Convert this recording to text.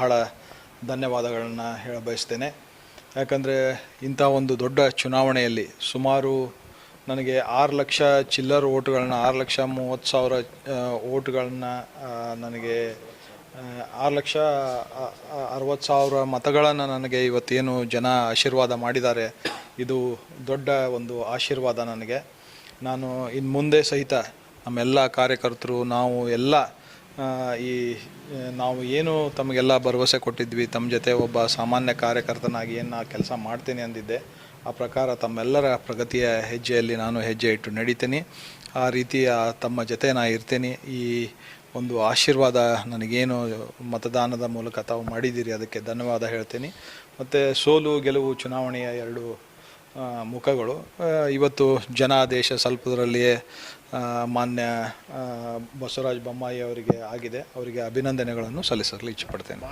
ಬಹಳ ಧನ್ಯವಾದಗಳನ್ನು ಹೇಳ ಬಯಸ್ತೇನೆ. ಯಾಕಂದರೆ ಇಂಥ ಒಂದು ದೊಡ್ಡ ಚುನಾವಣೆಯಲ್ಲಿ ಸುಮಾರು ನನಗೆ ಆರು ಲಕ್ಷ ಚಿಲ್ಲರ್ ಓಟುಗಳನ್ನ ಆರು ಲಕ್ಷ ಮೂವತ್ತು ಸಾವಿರ ಓಟುಗಳನ್ನ ನನಗೆ ಆರು ಲಕ್ಷ ಅರವತ್ತು ಸಾವಿರ ಮತಗಳನ್ನು ನನಗೆ ಇವತ್ತೇನು ಜನ ಆಶೀರ್ವಾದ ಮಾಡಿದ್ದಾರೆ, ಇದು ದೊಡ್ಡ ಒಂದು ಆಶೀರ್ವಾದ ನನಗೆ. ನಾನು ಇನ್ನು ಮುಂದೆ ಸಹಿತ ನಮ್ಮೆಲ್ಲ ಕಾರ್ಯಕರ್ತರು, ನಾವು ಎಲ್ಲ ಈ ನಾವು ಏನು ತಮಗೆಲ್ಲ ಭರವಸೆ ಕೊಟ್ಟಿದ್ವಿ ತಮ್ಮ ಜೊತೆ ಒಬ್ಬ ಸಾಮಾನ್ಯ ಕಾರ್ಯಕರ್ತನಾಗಿ ಏನು ನಾನು ಕೆಲಸ ಮಾಡ್ತೇನೆ ಅಂದಿದ್ದೆ, ಆ ಪ್ರಕಾರ ತಮ್ಮೆಲ್ಲರ ಪ್ರಗತಿಯ ಹೆಜ್ಜೆಯಲ್ಲಿ ನಾನು ಹೆಜ್ಜೆ ಇಟ್ಟು ನಡೀತೀನಿ. ಆ ರೀತಿಯ ತಮ್ಮ ಜೊತೆ ನಾ ಇರ್ತೀನಿ. ಈ ಒಂದು ಆಶೀರ್ವಾದ ನನಗೇನು ಮತದಾನದ ಮೂಲಕ ತಾವು ಮಾಡಿದ್ದೀರಿ, ಅದಕ್ಕೆ ಧನ್ಯವಾದ ಹೇಳ್ತೀನಿ. ಮತ್ತು ಸೋಲು ಗೆಲುವು ಚುನಾವಣೆಯ ಎರಡು ಮುಖಗಳು. ಇವತ್ತು ಜನ ದೇಶ ಸ್ವಲ್ಪದರಲ್ಲಿಯೇ ಮಾನ್ಯ ಬಸವರಾಜ ಬೊಮ್ಮಾಯಿ ಅವರಿಗೆ ಆಗಿದೆ. ಅವರಿಗೆ ಅಭಿನಂದನೆಗಳನ್ನು ಸಲ್ಲಿಸಲು ಇಚ್ಛಪಡ್ತೇನೆ